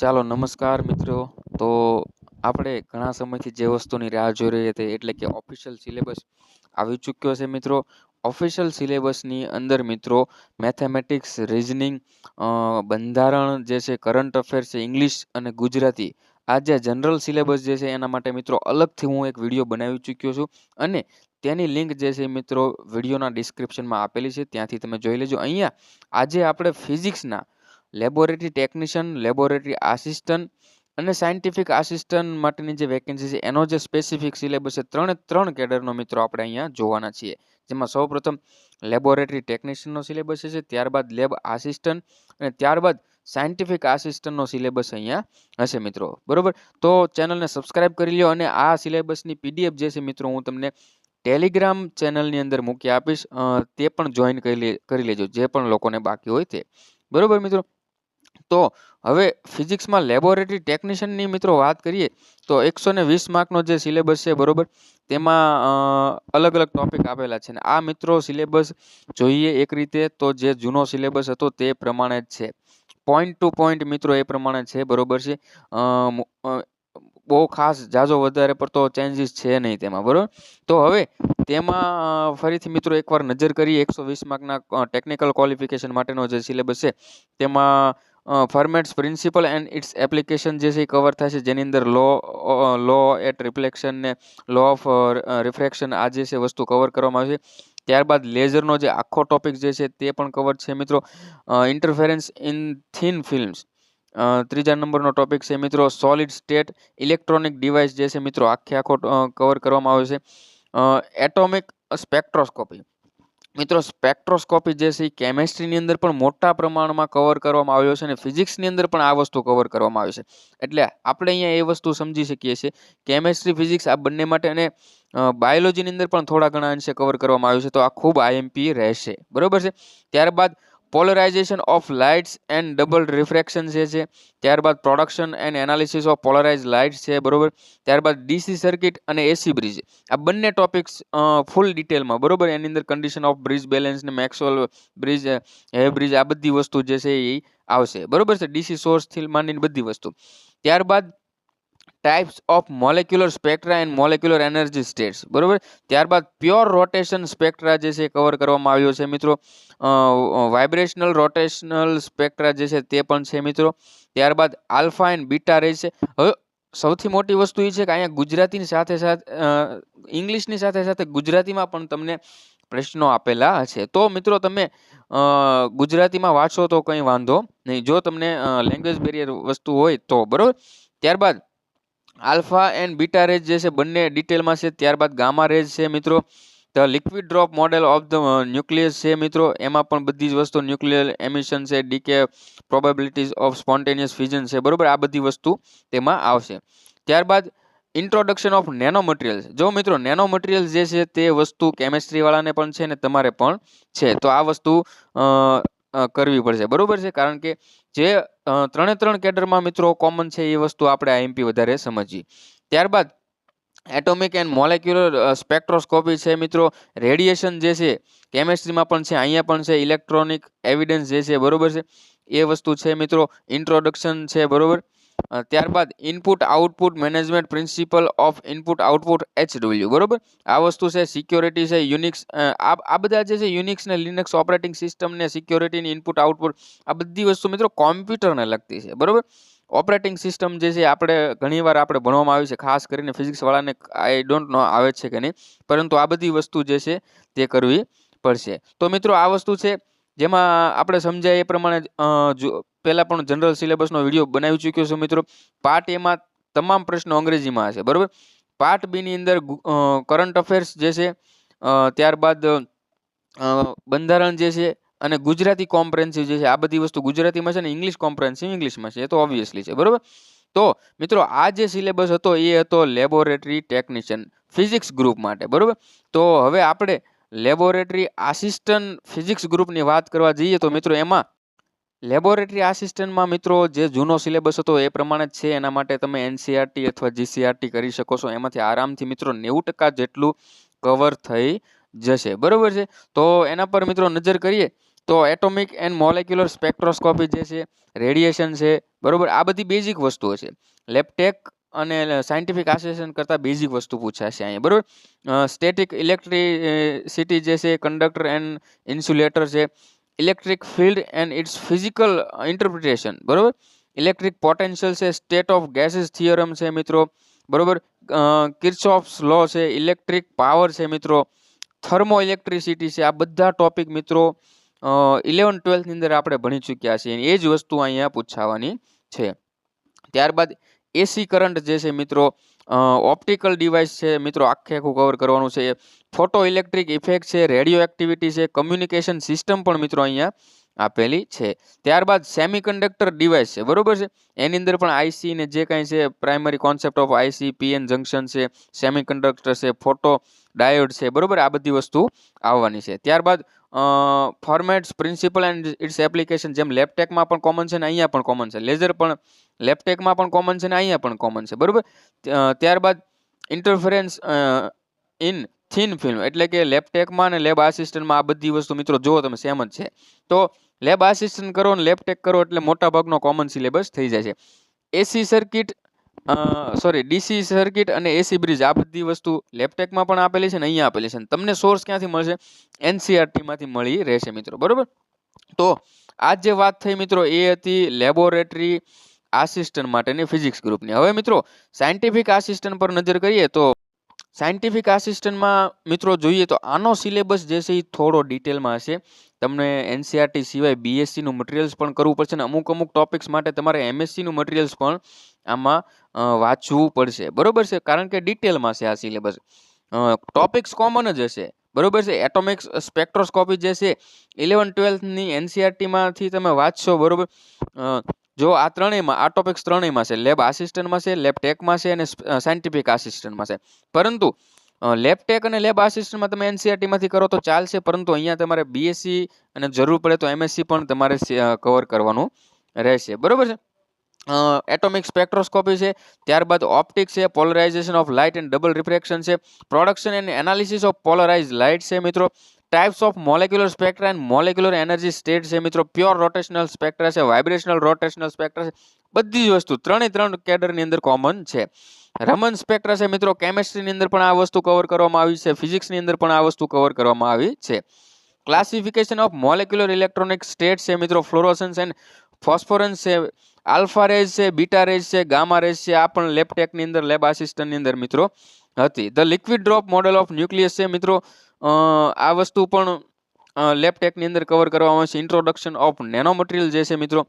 ચાલો નમસ્કાર મિત્રો. તો આપણે ઘણા સમયથી જે વસ્તુની રાહ જોઈ રહી હતી એટલે કે ઓફિશિયલ સિલેબસ આવી ચૂક્યો છે મિત્રો. ઓફિશિયલ સિલેબસની અંદર મિત્રો મેથેમેટિક્સ રિઝનિંગ બંધારણ જે છે કરંટ અફેર્સ છે ઇંગ્લિશ અને ગુજરાતી આ જે જનરલ સિલેબસ જે છે એના માટે મિત્રો અલગથી હું એક વીડિયો બનાવી ચૂક્યો છું અને તેની લિંક જે છે મિત્રો વિડીયોના ડિસ્ક્રિપ્શનમાં આપેલી છે. ત્યાંથી તમે જોઈ લેજો. અહીંયા આજે આપણે ફિઝિક્સના લેબોરેટરી ટેકનિશિયન, લેબોરેટરી આસિસ્ટન્ટ અને સાયન્ટિફિક આસિસ્ટન્ટ માટેની જે વેકેન્સી છે, એનો જે સ્પેસિફિક સિલેબસ છે, ત્રણે ત્રણ કેડરનો મિત્રો આપણે અહીંયા જોવાના છીએ. જેમાં સૌપ્રથમ લેબોરેટરી ટેકનિશિયનનો સિલેબસ છે ત્યારબાદ લેબ આસિસ્ટન્ટ અને ત્યારબાદ સાયન્ટિફિક આસિસ્ટન્ટનો સિલેબસ અહીંયા હશે મિત્રો. બરોબર? તો ચેનલને સબસ્ક્રાઇબ કરી લ્યો અને આ સિલેબસની પીડીએફ જે છે મિત્રો, હું તમને ટેલિગ્રામ ચેનલની અંદર મૂકી આપીશ. તે પણ જોઈન કરી કરી લેજો, જે પણ લોકોને બાકી હોય તે. બરોબર મિત્રો? તો હવે ફિઝિક્સમાં લેબોરેટરી ટેકનિશિયનની મિત્રો વાત કરીએ, તો એકસો ને વીસ માર્કનો જે સિલેબસ છે, બરોબર? તેમાં અલગ અલગ ટોપિક આપેલા છે ને આ મિત્રો સિલેબસ જોઈએ એક રીતે તો જે જૂનો સિલેબસ હતો તે પ્રમાણે જ છે. પોઈન્ટ ટુ પોઈન્ટ મિત્રો એ પ્રમાણે છે, બરોબર છે? બહુ ખાસ જાજો વધારે પડતો ચેન્જીસ છે નહીં તેમાં, બરોબર? તો હવે તેમાં ફરીથી મિત્રો એકવાર નજર કરીએ એકસો વીસ માર્કના ટેકનિકલ ક્વોલિફિકેશન માટેનો જે સિલેબસ છે, તેમાં Fermat's principle and its application જે છે એ કવર થાય છે. જેની અંદર લો લો એટ રિફ્લેક્શન ને લો ઓફ રિફ્રેક્શન આ જે છે વસ્તુ કવર કરવામાં આવે છે. ત્યારબાદ લેઝરનો જે આખો ટોપિક જે છે તે પણ કવર છે મિત્રો. ઇન્ટરફેરન્સ ઇન થીન ફિલ્મ્સ ત્રીજા નંબરનો ટોપિક છે મિત્રો સોલિડ સ્ટેટ ઇલેક્ટ્રોનિક ડિવાઇસ જે છે મિત્રો, આખે આખો કવર કરવામાં આવે છે. એટોમિક સ્પેક્ટ્રોસ્કોપી મિત્રો સ્પેક્ટ્રોસ્કોપી જે છે એ કેમેસ્ટ્રીની અંદર પણ મોટા પ્રમાણમાં કવર કરવામાં આવ્યો છે અને ફિઝિક્સની અંદર પણ આ વસ્તુ કવર કરવામાં આવી છે. એટલે આપણે અહીંયા એ વસ્તુ સમજી શકીએ છીએ. કેમેસ્ટ્રી ફિઝિક્સ આ બંને માટે અને બાયોલોજીની અંદર પણ થોડા ઘણા અંશે કવર કરવામાં આવ્યું છે. તો આ ખૂબ આઈએમપી રહેશે. બરાબર છે? ત્યારબાદ polarisation of lights and double refraction જે છે, ત્યારબાદ production and analysis of polarise lights છે, બરોબર? ત્યારબાદ ડીસી સર્કિટ અને એસી બ્રિજ આ બંને ટોપિક્સ ફૂલ ડિટેલમાં બરોબર? એની અંદર કન્ડિશન ઓફ બ્રિજ બેલેન્સ ને મેક્સવેલ બ્રિજ હે બ્રિજ આ બધી વસ્તુ જે છે એ આવશે. બરોબર છે? ડીસી સોર્સથી માંડીને બધી વસ્તુ. ત્યારબાદ types of molecular spectra and molecular energy states બરોબર? ત્યારબાદ પ્યોર રોટેશન સ્પેક્ટ્રા જે છે કવર કરવામાં આવ્યો છે મિત્રો. વાઇબ્રેશનલ રોટેશનલ સ્પેક્ટ્રા જે છે તે પણ છે મિત્રો. ત્યારબાદ આલ્ફા એન્ડ બીટા રહે છે. હવે સૌથી મોટી વસ્તુ એ છે કે અહીંયા ગુજરાતીની સાથે સાથે ઇંગ્લિશની સાથે સાથે ગુજરાતીમાં પણ તમને પ્રશ્નો આપેલા છે. તો મિત્રો તમે ગુજરાતીમાં વાંચો તો કંઈ વાંધો નહીં. જો તમને લેંગ્વેજ બેરિયર વસ્તુ હોય તો, બરાબર? ત્યારબાદ આલ્ફા એન્ડ બીટા રેજ જે છે બંને ડિટેલમાં છે, ત્યારબાદ ગામા રેજ છે મિત્રો. The liquid drop model of the nucleus છે મિત્રો. એમાં પણ બધી જ વસ્તુ ન્યુક્લિયર એમિશન છે, decay probabilities of spontaneous fission છે. બરાબર? આ બધી વસ્તુ તેમાં આવશે. ત્યારબાદ ઇન્ટ્રોડક્શન ઓફ નેનો મટીરિયલ્સ. જો મિત્રો, નેનો મટીરિયલ્સ જે છે તે વસ્તુ કેમેસ્ટ્રીવાળાને પણ છે ને તમારે પણ છે. તો આ વસ્તુ કરવી પડશે. બરાબર છે? કારણ કે જે ત્રણે ત્રણ કેડરમાં મિત્રો કોમન છે એ વસ્તુ આપણે આઈએમપી વધારે સમજીએ. ત્યારબાદ એટોમિક એન્ડ મોલેક્યુલર સ્પેક્ટ્રોસ્કોપી છે મિત્રો. રેડિયેશન જે છે કેમેસ્ટ્રીમાં પણ છે, અહીંયા પણ છે ઇલેક્ટ્રોનિક એવિડન્સ જે છે, બરોબર છે. એ વસ્તુ છે મિત્રો. ઇન્ટ્રોડક્શન છે, બરોબર. ત્યારબાદ input output management principle of input output H W બરોબર? આ વસ્તુ છે સિક્યોરિટી છે યુનિક્સ આ બધા જે છે યુનિક્સ ને લિનક્સ ઓપરેટિંગ સિસ્ટમ ને સિક્યોરિટીની ઇનપુટ આઉટપુટ આ બધી વસ્તુ મિત્રો કોમ્પ્યુટરને લગતી છે, બરોબર? ઓપરેટિંગ સિસ્ટમ જે છે, આપણે ઘણીવાર આપણે ભણવામાં આવી છે, ખાસ કરીને ફિઝિક્સવાળાને આઈ ડોન્ટ નો આવે છે કે નહીં, પરંતુ આ બધી વસ્તુ જે છે, તે કરવી પડશે. તો મિત્રો આ વસ્તુ છે, જેમાં આપણે સમજાય એ પ્રમાણે પહેલાં પણ જનરલ સિલેબસનો વીડિયો બનાવી ચૂક્યો છું મિત્રો. પાર્ટ એમાં તમામ પ્રશ્નો અંગ્રેજીમાં હશે, બરાબર? પાર્ટ બીની અંદર કરંટ અફેર્સ જે છે ત્યારબાદ બંધારણ જે છે અને ગુજરાતી કોમ્પ્રેન્સિવ જે છે, આ બધી વસ્તુ ગુજરાતીમાં છે ને ઇંગ્લિશ કોમ્પ્રેન્સિવ ઇંગ્લિશમાં છે, એ તો ઓબ્વિયસલી છે, બરાબર? તો મિત્રો, આ જે સિલેબસ હતો, એ હતો લેબોરેટરી ટેકનિશિયન ફિઝિક્સ ગ્રુપ માટે, બરાબર? તો હવે આપણે લેબોરેટરી આસિસ્ટન્ટ ફિઝિક્સ ગ્રુપની વાત કરવા જઈએ તો મિત્રો, એમાં લેબોરેટરી આસિસ્ટન્ટમાં મિત્રો જે જૂનો સિલેબસ હતો એ પ્રમાણે જ છે. એના માટે તમે એનસીઆરટી અથવા જીસીઆરટી કરી શકો છો. એમાંથી આરામથી મિત્રો નેવું ટકા જેટલું કવર થઈ જશે. બરાબર છે? તો એના પર મિત્રો નજર કરીએ તો એટોમિક એન્ડ મોલેક્યુલર સ્પેક્ટ્રોસ્કોપી જે છે રેડિયેશન છે, બરાબર? આ બધી બેઝિક વસ્તુઓ છે. લેપટેક અને સાયન્ટિફિક આસોસિએશન કરતાં બેઝિક વસ્તુ પૂછાશે અહીંયા. બરાબર? સ્ટેટિક ઇલેક્ટ્રિસિટી જે છે કંડક્ટર એન્ડ ઇન્સ્યુલેટર છે electric field and its physical interpretation બરોબર? ઇલેક્ટ્રિક પોટેન્શિયલ છે સ્ટેટ ઓફ ગેસીસ થિયરમ છે, મિત્રો. બરોબર? કિર્ચોફ્સ લો છે ઇલેક્ટ્રિક પાવર છે, મિત્રો. થર્મો ઇલેક્ટ્રિસિટી છે, આ બધા ટોપિક મિત્રો ઇલેવન ટ્વેલ્થની અંદર આપણે ભણી ચૂક્યા છીએ. એ જ વસ્તુ અહીંયા પૂછાવાની છે. ત્યારબાદ એસી કરંટ જે છે, મિત્રો ઓપ્ટિકલ ડિવાઇસ છે, મિત્રો, આખે આખું કવર કરવાનું છે. ફોટો ઇલેક્ટ્રિક ઇફેક્ટ છે રેડિયો એક્ટિવિટી છે કમ્યુનિકેશન સિસ્ટમ પણ, મિત્રો, અહીંયા આપેલી છે. ત્યારબાદ સેમિકન્ડક્ટર ડિવાઇસ છે, બરોબર છે? એની અંદર પણ આઈસી ને જે કાંઈ છે primary concept of IC PN junction છે સેમિકન્ડક્ટર છે ફોટો ડાયોડ છે, બરોબર? આ બધી વસ્તુ આવવાની છે. ત્યારબાદ Fermat's principle and its application જેમ લેપટેકમાં પણ કોમન છે ને અહીંયા પણ કોમન છે. લેઝર પણ લેપટેકમાં પણ કોમન છે ને અહીંયા પણ કોમન છે, બરોબર? ત્યારબાદ ઇન્ટરફરન્સ ઇન થિન ફિલ્મ એટલે કે લેપટેકમાં અને લેબ આસિસ્ટન્ટમાં આ બધી વસ્તુ મિત્રો જુઓ તમે સેમ જ છે. તો લેબ આસિસ્ટન્ટ કરો અને લેપટેક કરો એટલે મોટા ભાગનો કોમન સિલેબસ થઈ જાય છે. AC circuit sorry DC circuit અને એસી બ્રિજ આ બધી વસ્તુ લેપટેકમાં પણ આપેલી છે ને અહીંયા આપેલી છે તમને સોર્સ ક્યાંથી મળશે? એનસીઆરટીમાંથી મળી રહેશે મિત્રો, બરાબર? તો આ જે વાત થઈ મિત્રો એ હતી લેબોરેટરી આસિસ્ટન્ટ માટેની ફિઝિક્સ ગ્રુપની હવે મિત્રો સાયન્ટિફિક આસિસ્ટન્ટ પર નજર કરીએ તો સાયન્ટિફિક આસિસ્ટન્ટમાં મિત્રો જોઈએ તો આનો સિલેબસ જે છે એ થોડો ડિટેલમાં હશે. તમને એનસીઆરટી સિવાય બીએસસીનું મટીરિયલ્સ પણ કરવું પડશે ને અમુક અમુક ટોપિક્સ માટે તમારે એમએસસીનું મટીરિયલ્સ પણ આમાં વાંચવું પડશે. બરોબર છે? કારણ કે ડિટેલમાં છે આ સિલેબસ ટોપિક્સ કોમન જ હશે. બરોબર છે? એટોમિક્સ સ્પેક્ટ્રોસ્કોપી જે છે ઇલેવન ટ્વેલ્થની એનસીઆરટીમાંથી તમે વાંચશો, બરોબર? જો આ ત્રણેયમાં, આ ટોપિક્સ ત્રણેયમાં છે લેબ આસિસ્ટન્ટમાં છે લેબ ટેકમાં છે અને સાયન્ટિફિક આસિસ્ટન્ટમાં છે. પરંતુ લેબ ટેક અને લેબ આસિસ્ટન્ટમાં તમે એનસીઆરટીમાંથી કરો તો ચાલશે, પરંતુ અહીંયા તમારે બીએસસી અને જરૂર પડે તો એમએસસી પણ તમારે કવર કરવાનું રહેશે. બરોબર છે? એટોમિક સ્પેક્ટ્રોસ્કોપી છે, ત્યારબાદ ઓપ્ટિક્સ છે polarisation of light and double refraction છે production and analysis of polarise light છે, મિત્રો. Types of molecular spectra and molecular energy state છે મિત્રો. પ્યોર રોટેશનલ સ્પેક્ટ્રા છે વાઇબ્રેશનલ રોટેશનલ સ્પેક્ટ્રા છે. બધી જ વસ્તુ ત્રણે ત્રણ કેડરની અંદર કોમન છે. રમન સ્પેક્ટ્રા છે મિત્રો કેમેસ્ટ્રીની અંદર પણ આ વસ્તુ કવર કરવામાં આવી છે. ફિઝિક્સની અંદર પણ આ વસ્તુ કવર કરવામાં આવી છે. Classification of molecular electronic state છે મિત્રો ફ્લોરોસન્સ એન્ડ ફોસ્ફોરન્સ છે. આલ્ફા રેઝ છે બીટા રેજ છે ગામા રેઝ છે, આ પણ લેબટેકની અંદર લેબ આસિસ્ટન્ટની અંદર મિત્રો હતી. The liquid drop model of nucleus છે મિત્રો આ વસ્તુ પણ લેપટેકની અંદર કવર કરવામાં આવશે. ઇન્ટ્રોડક્શન ઓફ નેનો મટીરિયલ જે છે મિત્રો,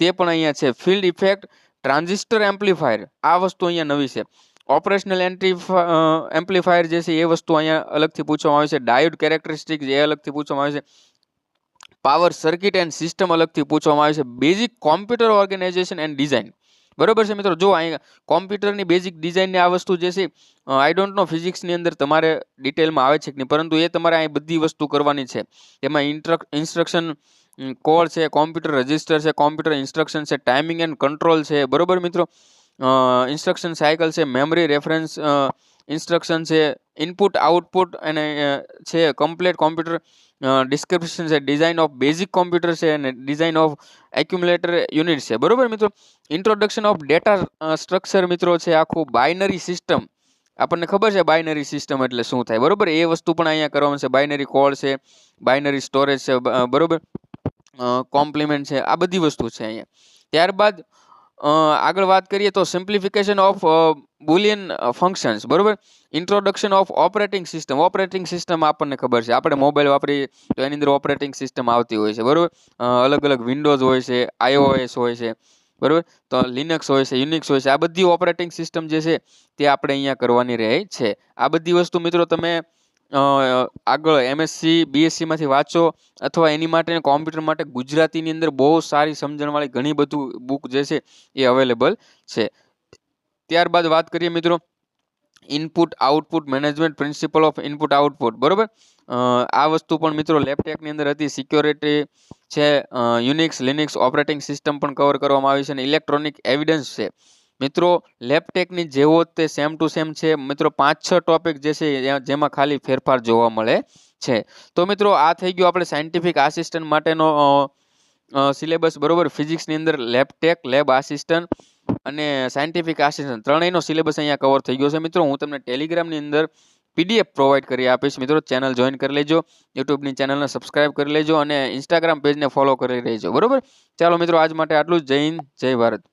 તે પણ અહીંયા છે. ફિલ્ડ ઇફેક્ટ ટ્રાન્ઝિસ્ટર એમ્પ્લીફાયર આ વસ્તુ અહીંયા નવી છે. ઓપરેશનલ એન્ટ્રી એમ્પ્લીફાયર જે છે એ વસ્તુ અહીંયા અલગથી પૂછવામાં આવે છે. ડાયોડ કેરેક્ટરિસ્ટિક એ અલગથી પૂછવામાં આવે છે. પાવર સર્કિટ એન્ડ સિસ્ટમ અલગથી પૂછવામાં આવે છે. Basic computer organisation and design બરોબર છે મિત્રો? જો અહીંયા કોમ્પ્યુટરની બેઝિક ડિઝાઇનની આ વસ્તુ જે છે આઈ ડોન્ટ નો ફિઝિક્સની અંદર તમારે ડિટેલમાં આવે છે કે નહીં, પરંતુ એ તમારે અહીં બધી વસ્તુ કરવાની છે. એમાં ઇન્સ્ટ્રક્શન કોડ છે કોમ્પ્યુટર રજિસ્ટર છે કોમ્પ્યુટર ઇન્સ્ટ્રક્શન છે ટાઈમિંગ એન્ડ કંટ્રોલ છે, બરોબર મિત્રો? ઇન્સ્ટ્રક્શન સાયકલ છે મેમરી રેફરન્સ ઇન્સ્ટ્રક્શન છે ઇનપુટ આઉટપુટ અને છે કમ્પ્લીટ કોમ્પ્યુટર ડિસ્ક્રિપ્શન છે ડિઝાઇન ઓફ બેઝિક કોમ્પ્યુટર છે અને ડિઝાઇન ઓફ એક્યુમ્યુલેટર યુનિટ છે. બરોબર મિત્રો? ઇન્ટ્રોડક્શન ઓફ ડેટા સ્ટ્રક્ચર મિત્રો છે, આખું બાઇનરી સિસ્ટમ આપણને ખબર છે બાઇનરી સિસ્ટમ એટલે શું થાય? બરોબર? એ વસ્તુ પણ અહીંયા કરવામાં છે. બાઇનરી કોડ છે બાઇનરી સ્ટોરેજ છે બરોબર? કોમ્પ્લિમેન્ટ છે, આ બધી વસ્તુ છે અહીંયા. ત્યારબાદ આગળ વાત કરીએ તો સિમ્પ્લિફિકેશન ઓફ બુલિયન ફંક્શન્સ બરાબર? Introduction of operating system operating system આપણને ખબર છે. આપણે મોબાઈલ વાપરીએ તો એની અંદર ઓપરેટિંગ સિસ્ટમ આવતી હોય છે, બરાબર? અલગ અલગ વિન્ડોઝ હોય છે આઈઓએસ હોય છે, બરાબર? તો લિનક્સ હોય છે યુનિક્સ હોય છે. આ બધી ઓપરેટિંગ સિસ્ટમ જે છે તે આપણે અહીંયા કરવાની રહે છે. આ બધી વસ્તુ મિત્રો તમે આગળ એમએસસી બીએસસીમાંથી વાંચો અથવા એની માટે કોમ્પ્યુટર માટે ગુજરાતીની અંદર બહુ સારી સમજણવાળી ઘણી બધું બુક જે છે એ અવેલેબલ છે. ત્યારબાદ વાત કરીએ મિત્રો input output management principle of input output બરોબર? આ વસ્તુ પણ મિત્રો લેપટેકની અંદર હતી સિક્યોરિટી છે યુનિક્સ લિનિક્સ ઓપરેટિંગ સિસ્ટમ પણ કવર કરવામાં આવી છે અને ઇલેક્ટ્રોનિક એવિડન્સ છે. મિત્રો લેપટેકની જેવો તે સેમ ટુ સેમ છે. મિત્રો, પાંચ, છ ટોપિક જે છે જેમાં ખાલી ફેરફાર જોવા મળે છે. તો મિત્રો, આ થઈ ગયો આપણે સાયન્ટિફિક આસિસ્ટન્ટ માટેનો સિલેબસ બરોબર? ફિઝિક્સની અંદર લેબટેક લેબ આસિસ્ટન્ટ અને સાયન્ટિફિક આસિસ્ટન્ટ ત્રણેયનો સિલેબસ અહીંયા કવર થઈ ગયો છે. મિત્રો, હું તમને ટેલિગ્રામની અંદર પીડીએફ પ્રોવાઈડ કરી આપીશ. મિત્રો ચેનલ જોઈન કરી લેજો. યુટ્યુબની ચેનલને સબસ્ક્રાઇબ કરી લેજો અને ઇન્સ્ટાગ્રામ પેજને ફોલો કરી લેજો. બરોબર? ચાલો મિત્રો, આજ માટે આટલું જય હિન્દ, જય ભારત.